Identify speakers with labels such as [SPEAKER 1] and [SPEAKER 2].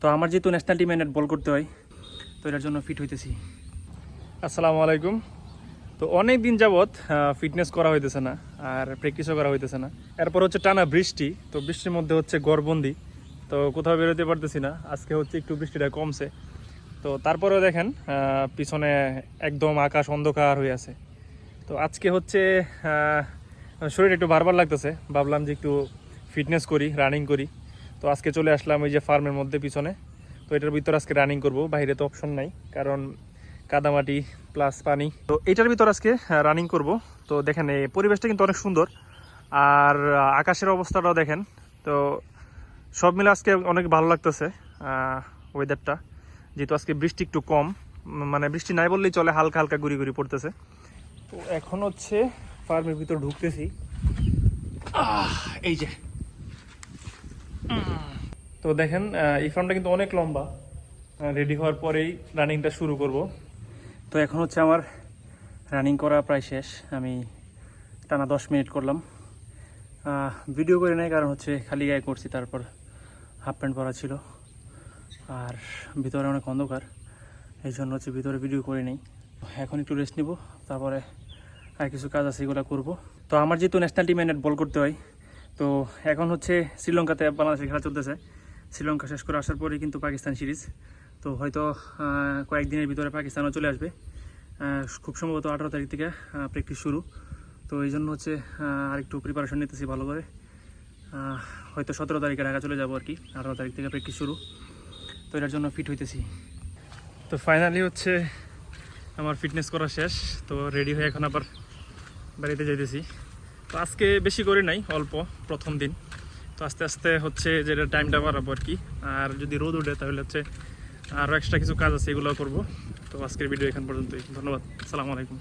[SPEAKER 1] তো আমার যেহেতু ন্যাশনাল টিমে নেট বল করতে হয়, তো এটার জন্য ফিট হইতেছি। আসসালামু আলাইকুম। তো অনেক দিন যাবৎ ফিটনেস করা হইতেছে না, আর প্র্যাকটিসও করা হইতেছে না। এরপর হচ্ছে টানা বৃষ্টি, তো বৃষ্টির মধ্যে হচ্ছে গড়বন্দি। তো কোথাও বেরোতে পারতেছি না, আজকে হচ্ছে একটু বৃষ্টিটা কমছে। তো তারপরেও দেখেন পিছনে একদম আকাশ অন্ধকার হয়ে আছে। তো আজকে হচ্ছে শরীর একটু বারবার লাগতেছে, ভাবলাম যে একটু ফিটনেস করি রানিং করি। তো আজকে চলে আসলাম ওই যে ফার্মের মধ্যে পিছনে। তো এটার ভিতর আজকে রানিং করব, বাইরে তো অপশন নাই, কারণ কাদামাটি প্লাস পানি। তো এটার ভিতর আজকে রানিং করব। তো দেখেন, এই পরিবেশটা কিন্তু অনেক সুন্দর। আর আকাশের অবস্থাটাও দেখেন। তো সব মিলে আজকে অনেক ভালো লাগতেছে ওয়েদারটা যেহেতু আজকে বৃষ্টি একটু কম মানে বৃষ্টি নাই বললেই চলে, হালকা হালকা গুড়ি গুড়ি পড়তেছে। তো এখন হচ্ছে ফার্মের ভিতর ঢুকতেছি। এই যে। তো দেখেন এই ফার্মটা কিন্তু অনেক লম্বা। রেডি হওয়ার পরেই রানিংটা শুরু করব। তো এখন হচ্ছে আমার রানিং করা প্রায় শেষ। আমি টানা দশ মিনিট করলাম। ভিডিও করে নেই, কারণ হচ্ছে খালি গায়ে করছি, তারপর হাফ প্যান্ট পরা ছিল। আর ভিতরে অনেক অন্ধকার, এই জন্য হচ্ছে ভিতরে ভিডিও করে নেই। এখন একটু রেস্ট নিব, তারপরে আর কিছু কাজ আছে, এগুলো করব। তো আমার যেহেতু ন্যাশনাল টিমে নেট বল করতে হয় তো এখন হচ্ছে শ্রীলঙ্কাতে বাংলাদেশের খেলা চলতেছে। শ্রীলঙ্কা শেষ করে আসার পরে কিন্তু পাকিস্তান সিরিজ। তো হয়তো কয়েকদিনের ভিতরে পাকিস্তানও চলে আসবে। খুব সম্ভবত আঠারো তারিখ থেকে প্র্যাকটিস শুরু। তো এই জন্য হচ্ছে আরেকটু প্রিপারেশন নিতেছি ভালো করে। হয়তো সতেরো তারিখে ঢাকা চলে যাব আর কি। আঠারো তারিখ থেকে প্র্যাকটিস শুরু। তো এটার জন্য ফিট হইতেছি। তো ফাইনালি হচ্ছে আমার ফিটনেস করা শেষ। তো রেডি হয়ে এখন আবার বাড়িতে যাইতেছি। তো আজকে বেশি করে নাই, অল্প প্রথম দিন। তো আস্তে আস্তে হচ্ছে যেটা টাইমটা বাড়াবো আর কি। আর যদি রোদ উঠে তাহলে হচ্ছে আরও এক্সট্রা কিছু কাজ আছে এগুলো করব। তো আজকের ভিডিও এখান পর্যন্তই। ধন্যবাদ। সালামু আলাইকুম।